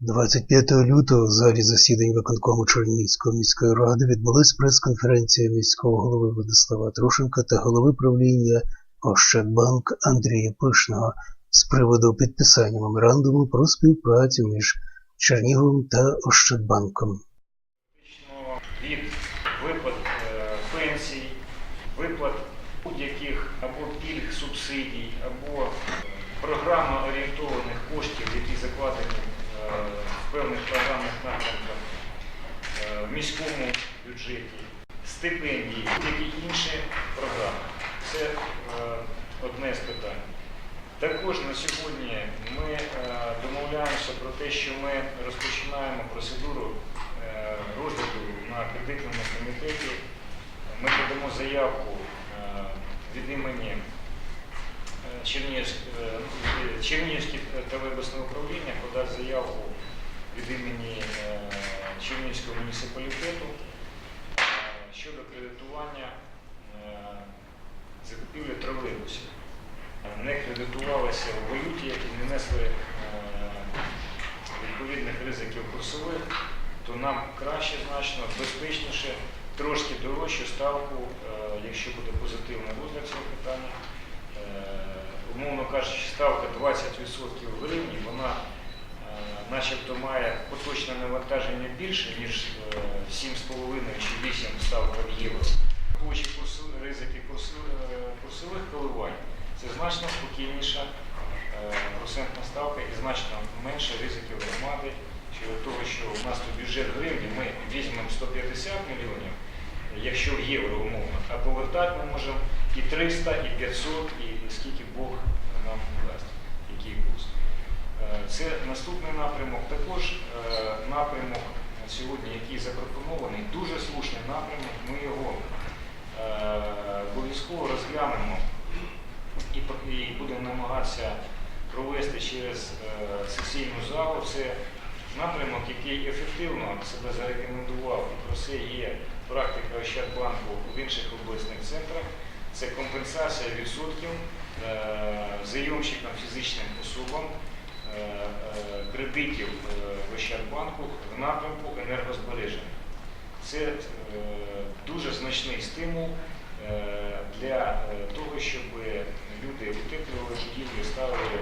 25 лютого в залі засідань виконкому Чернігівської міської ради відбулась прес-конференція міського голови Владислава Трушенка та голови правління Ощадбанк Андрія Пишного з приводу підписання меморандуму про співпрацю між Черніговим та Ощадбанком. Від виплат е, пенсій, виплат будь-яких або пільг, субсидій, або е, програмно орієнтованих коштів, які закладені в певних програмних напрямках е, в міському бюджеті, стипендії, будь-які інші програми. Це е, одне з питань. Також на сьогодні ми е, домовляємося про те, що ми розпочинаємо процедуру розгляду на кредитному комітеті. Ми подамо заявку від імені е, Чернігівськ- е, ну, Чернігівське та обласне управління подасть заявку від імені е, Чернігівського муніципалітету е, щодо кредитування е, закупівлі тролейбусів не кредитувалися в валюті і не несли е, відповідних ризиків курсових, то нам краще значно, безпечніше, трошки дорожчу ставку, е, якщо буде позитивний розгляд цього питання. Е, Умовно кажучи, ставка 20% в гривні, вона е, начебто має поточне навантаження більше, ніж е, 7,5 чи 8 ставка в євро. Курсу- ризики е, курсових коливань, це значно спокійніша е, процентна ставка і значно менше ризиків громади щодо того, що у нас тут бюджет гривні, ми візьмемо 150 мільйонів, якщо в євро умовно, а повертати ми можемо і 300, і 500, і скільки Бог нам дасть, який курс. Е, Це наступний напрямок. Також е, напрямок сьогодні, який запропонований, дуже слушний напрямок. Ми його е, обов'язково розглянемо і, будемо намагатися провести через сесійну залу. Це напрямок, який ефективно себе зарекомендував, і про це є практика Ощадбанку в інших обласних центрах. Це компенсація відсотків е, зайомщикам фізичним особам е, е, кредитів в Ощадбанку в напрямку енергозбереження. Це дуже значний стимул для того, щоб люди утеплювали будівлі, ставили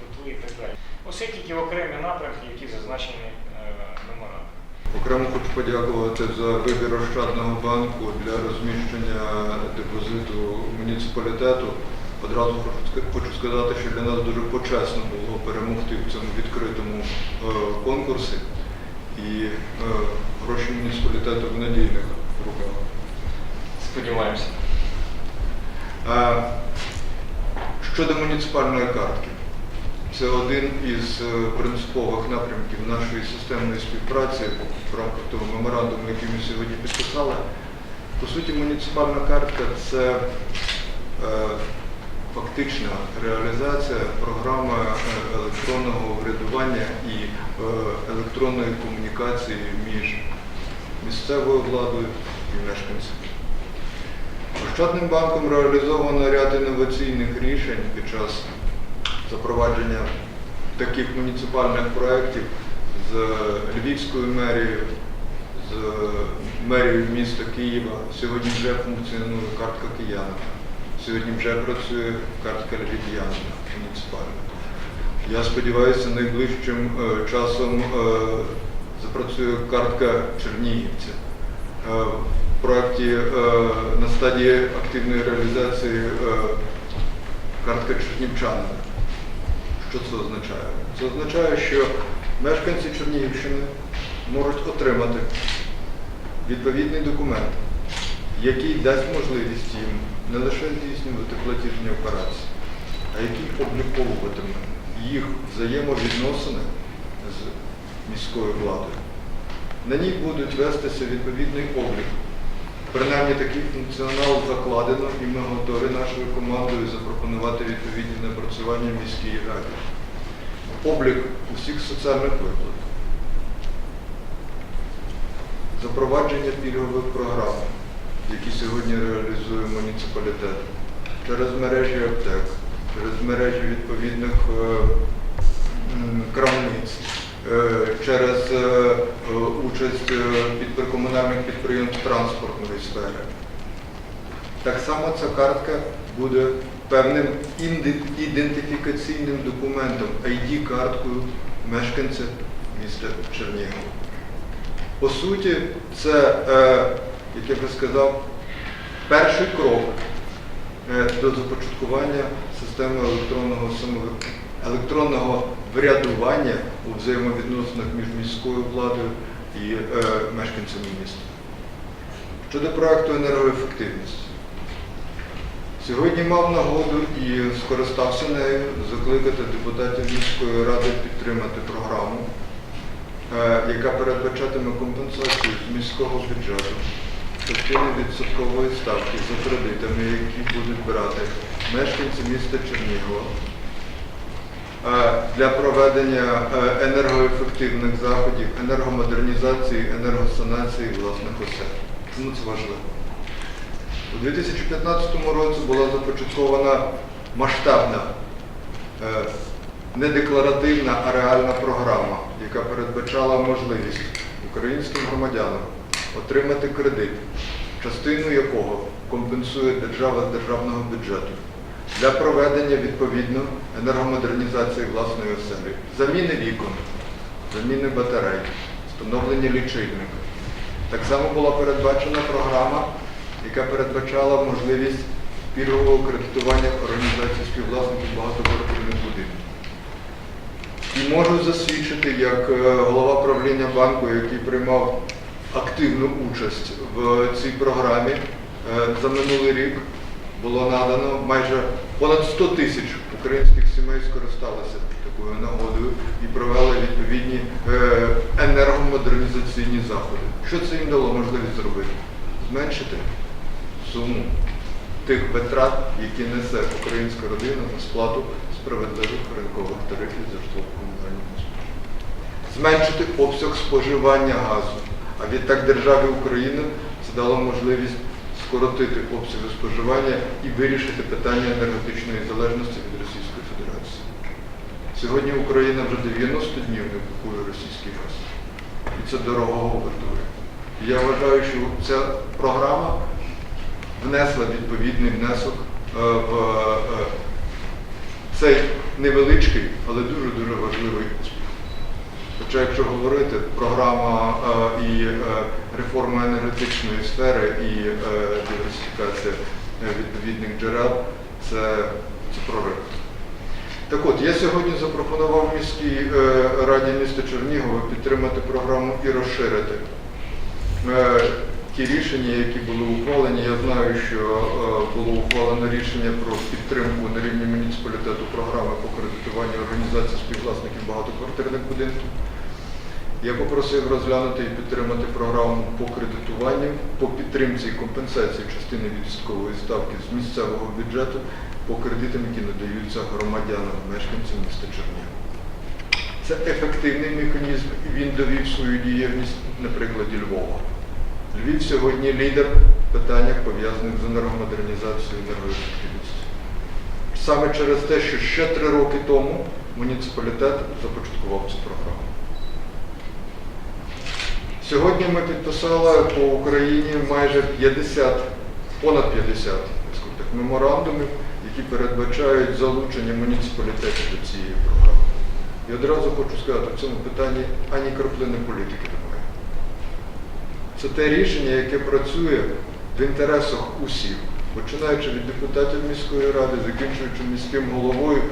котли і так далі. Оце тільки окремі напрямки, які зазначені. Окремо хочу подякувати за вибір Ощадного банку для розміщення депозиту муніципалітету. Одразу хочу сказати, що для нас дуже почесно було перемогти в цьому відкритому е, конкурсі і е, гроші муніципалітету в надійних руках. Сподіваємося. Е, Щодо муніципальної картки, це один із е, принципових напрямків нашої системної співпраці в рамках того меморандуму, який ми сьогодні підписали. По суті, муніципальна картка це е, фактична реалізація програми е, електронного врядування і електронної комунікації між місцевою владою і мешканцями. Ощадним банком реалізовано ряд інноваційних рішень під час запровадження таких муніципальних проєктів з Львівською мерією, з мерією міста Києва. Сьогодні вже функціонує картка киянина. Сьогодні вже працює картка львів'янина муніципальна. Я сподіваюся, найближчим е, часом е, запрацює картка чернігівця. Е, В проєкті на стадії активної реалізації картка чернівчанина. Що це означає? Це означає, що мешканці Чернігівщини можуть отримати відповідний документ, який дасть можливість їм не лише здійснювати платіжні операції, а який обліковуватиме їх взаємовідносини з міською владою. На ній будуть вестися відповідний облік. Принаймні такий функціонал закладено і ми готові нашою командою запропонувати відповідні напрацювання міській раді. Облік усіх соціальних виплат, запровадження пільгових програм, які сьогодні реалізує муніципалітет, через мережі аптек, через мережі відповідних е, крамниць, через е, е, участь е, комунальних підприємств транспортної сфери. Так само ця картка буде певним ідентифікаційним документом, ID-карткою мешканця міста Чернігова. По суті, це, е, як я вже сказав, перший крок е, до започаткування системи електронного електронного врядування у взаємовідносинах між міською владою і е, мешканцями міста. Щодо проекту енергоефективності. Сьогодні мав нагоду і скористався нею закликати депутатів міської ради підтримати програму, е, яка передбачатиме компенсацію з міського бюджету частини відсоткової ставки за кредитами, які будуть брати мешканці міста Чернігова для проведення е, енергоефективних заходів, енергомодернізації, енергосанації власних осель. Тому це важливо. У 2015 році була започаткована масштабна, е, не декларативна, а реальна програма, яка передбачала можливість українським громадянам отримати кредит, частину якого компенсує держава з державного бюджету для проведення відповідно енергомодернізації власної оселі, заміни вікон, заміни батарей, встановлення лічильника. Так само була передбачена програма, яка передбачала можливість пільгового кредитування організацій співвласників багатоквартирних будинків. І можу засвідчити, як е, голова правління банку, який приймав активну участь в цій програмі, е, за минулий рік було надано майже понад 100 тисяч українських сімей скористалися такою нагодою і провели відповідні е, енергомодернізаційні заходи. Що це їм дало можливість зробити? Зменшити суму тих витрат, які несе українська родина на сплату справедливих ринкових тарифів за житлово-комунальні послуги. Зменшити обсяг споживання газу. А відтак державі України це дало можливість скоротити обсяги споживання і вирішити питання енергетичної залежності від Російської Федерації. Сьогодні Україна вже 90 днів не купує російський газ. І це дорого вартує. Я вважаю, що ця програма внесла відповідний внесок е, в е, цей невеличкий, але дуже-дуже важливий. Хоча, якщо говорити, програма е, і е, реформа енергетичної сфери і е, диверсифікація відповідних джерел це, це прорив. Так от, я сьогодні запропонував міській раді міста Чернігова підтримати програму і розширити ті рішення, які були ухвалені. Я знаю, що було ухвалено рішення про підтримку на рівні муніципалітету програми по кредитуванню організації співвласників багатоквартирних будинків. Я попросив розглянути і підтримати програму по кредитуванню, по підтримці і компенсації частини відсоткової ставки з місцевого бюджету по кредитам, які надаються громадянам, мешканцям міста Чернігова. Це ефективний механізм, і він довів свою дієвність на прикладі Львова. Львів сьогодні лідер в питаннях пов'язаних з енергомодернізацією енергоефективністю. Саме через те, що ще три роки тому муніципалітет започаткував цю програму. Сьогодні ми підписали по Україні майже 50, понад 50 так, меморандумів, які передбачають залучення муніципалітетів до цієї програми. І одразу хочу сказати, в цьому питанні ані краплини політики немає. Це те рішення, яке працює в інтересах усіх, починаючи від депутатів міської ради, закінчуючи міським головою,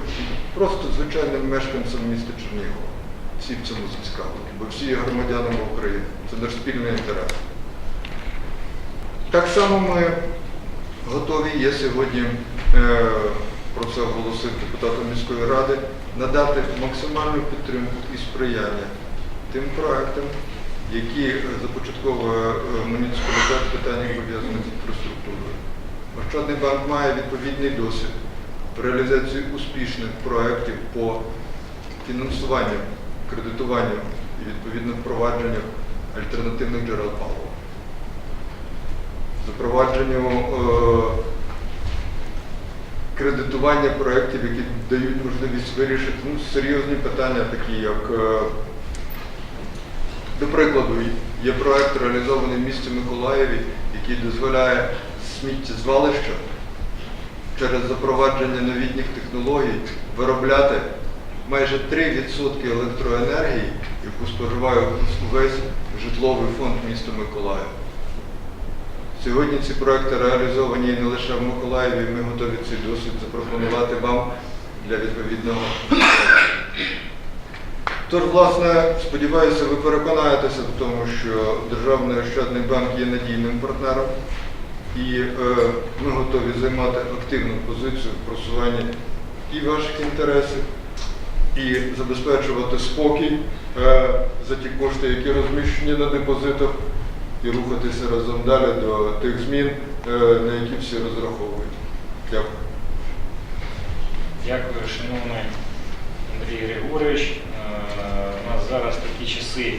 просто звичайним мешканцем міста Чернігова. Всі в цьому зацікавлені, бо всі є громадянами України. Це наш спільний інтерес. Так само ми готові є сьогодні, е, про це оголосив депутатом міської ради, надати максимальну підтримку і сприяння тим проектам, які започатковує е, муніципалітет в питаннях пов'язаних з інфраструктурою. Ощадний банк має відповідний досвід реалізації успішних проєктів по фінансуванню, кредитуванню і відповідно впровадженню альтернативних джерел палива. Запровадженню е, кредитування проєктів, які дають можливість вирішити ну, серйозні питання, такі як е, До прикладу, є проект реалізований в місті Миколаєві, який дозволяє сміттєзвалища через запровадження новітніх технологій виробляти майже 3% електроенергії, яку споживає увесь житловий фонд міста Миколаїв. Сьогодні ці проекти реалізовані не лише в Миколаєві, ми готові цей досвід запропонувати вам для відповідного. Тож, власне, сподіваюся, ви переконаєтеся в тому, що Державний ощадний банк є надійним партнером, і е, ми готові займати активну позицію в просуванні і ваших інтересів, і забезпечувати спокій е, за ті кошти, які розміщені на депозитах, і рухатися разом далі до тих змін, е, на які всі розраховують. Дякую. Дякую, шановний Андрій Григорович. Е, У нас зараз такі часи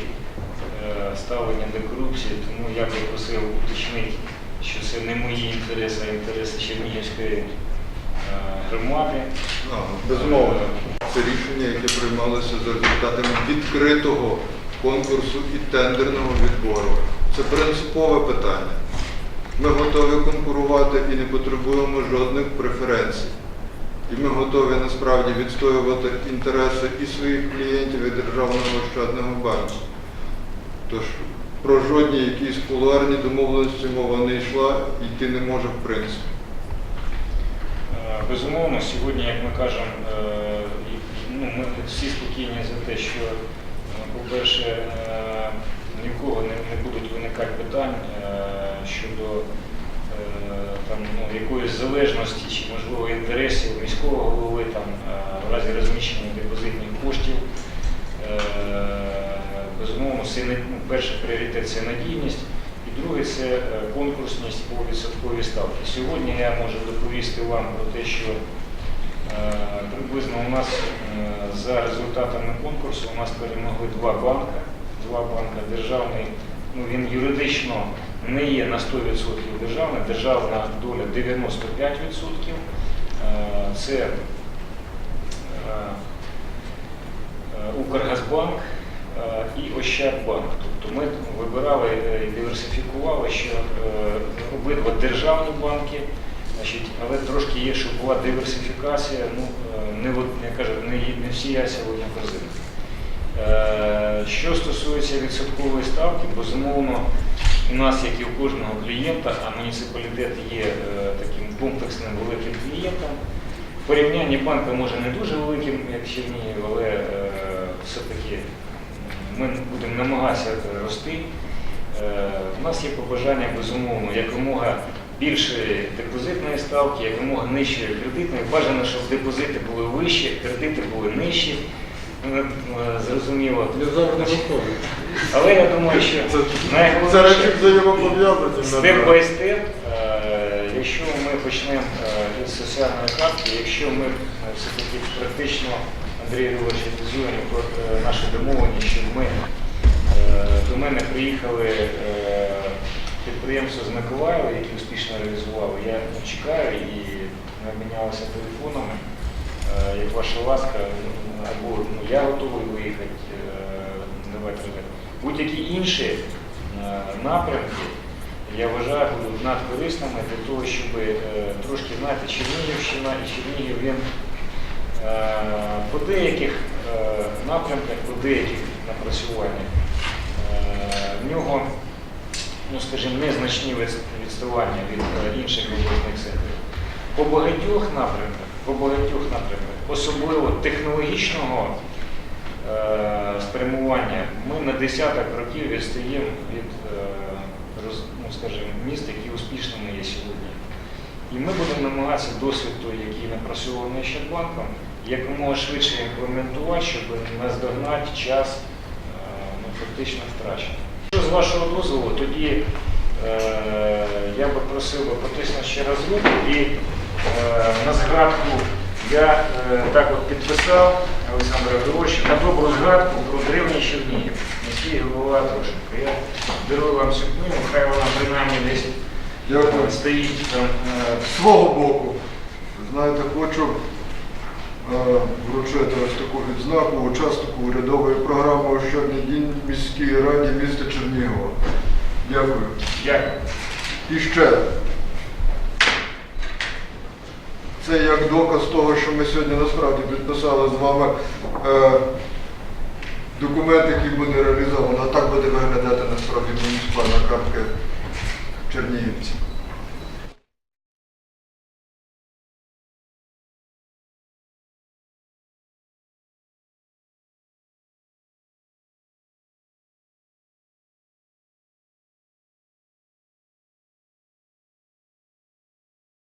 ставлення до корупції, тому я би просив уточнити, що це не мої інтереси, а інтереси Чернігівської громади. Безумовно, приймалося за результатами відкритого конкурсу і тендерного відбору. Це принципове питання. Ми готові конкурувати і не потребуємо жодних преференцій. І ми готові насправді відстоювати інтереси і своїх клієнтів, і Державного ощадного банку. Тож про жодні якісь кулуарні домовленості мова не йшла, йти не може в принципі. Е, Безумовно, сьогодні, як ми кажемо, е, всі спокійні за те, що, е, по-перше, е, ні в кого не, будуть виникати питань е, щодо там, ну, якоїсь залежності чи, можливо, інтересів міського голови там, в разі розміщення депозитних коштів. Безумовно, це ну, перший пріоритет це надійність. І друге це конкурсність по відсотковій ставці. Сьогодні я можу доповісти вам про те, що приблизно у нас е, за результатами конкурсу у нас перемогли два банки. Два банки державний, ну він юридично не є на 100% державний, державна доля 95%. Е, Це е, е, Укргазбанк е, і Ощадбанк. Тобто ми вибирали е, і диверсифікували, що е, обидва державні банки, значить, але трошки є, щоб була диверсифікація, ну, е, не, я кажу, не, не всі яйця в одну. Е, Що стосується відсоткової ставки, безумовно, у нас, як і у кожного клієнта, а муніципалітет є е, таким комплексним великим клієнтом, порівняння банка може не дуже великим, як Чернігів, але все-таки ми будемо намагатися рости. У нас є побажання, безумовно, якомога більшої депозитної ставки, якомога нижчої кредитної. Бажано, щоб депозити були вищі, кредити були нижчі. Е, е, Зрозуміло. Не завжди виходить. Але я думаю, що степ бай степ, якщо ми почнемо е, із соціальної картки, якщо ми е, все-таки практично Андрій реалізуємо про, наші домовлення, щоб ми до мене приїхали підприємства з Миколаєва, які успішно реалізували. Я чекаю і ми обмінялися телефонами. Е, Як ваша ласка, ну, або ну, я готовий виїхати, е, давайте. Будь-які інші е, напрямки, я вважаю, будуть надкорисними для того, щоб трошки знати Чернігівщина і Чернігів він по деяких напрямках, по деяких напрацюваннях в нього, ну скажімо, незначні відставання від е, інших обласних секторів. По багатьох напрямках, по багатьох напрямках, особливо технологічного е, спрямування, ми на десяток років відстаємо від е, ну, скажімо, міст, які успішними є сьогодні. І ми будемо намагатися досвід той, який напрацьований Щадбанком, якомога швидше імплементувати, щоб наздогнати час е, ну, фактично втрачений. З вашого дозволу, тоді е, я би просив би потиснути ще раз руку і е, на згадку я е, так от підписав Олександра Григоровича на добру згадку про древній Чернігів, міський голова Трошенко. Я дарую вам цю книгу, хай вона принаймні десь Дякую. стоїть там. е, З свого боку, знаєте, хочу вручити ось таку відзнаку учаснику урядової програми «Ощадний дім міській раді міста Чернігова. Дякую. Дякую. І ще. Це як доказ того, що ми сьогодні насправді підписали з вами е, документ, який буде реалізовано. А так буде виглядати насправді муніципальна картка Чернігівців.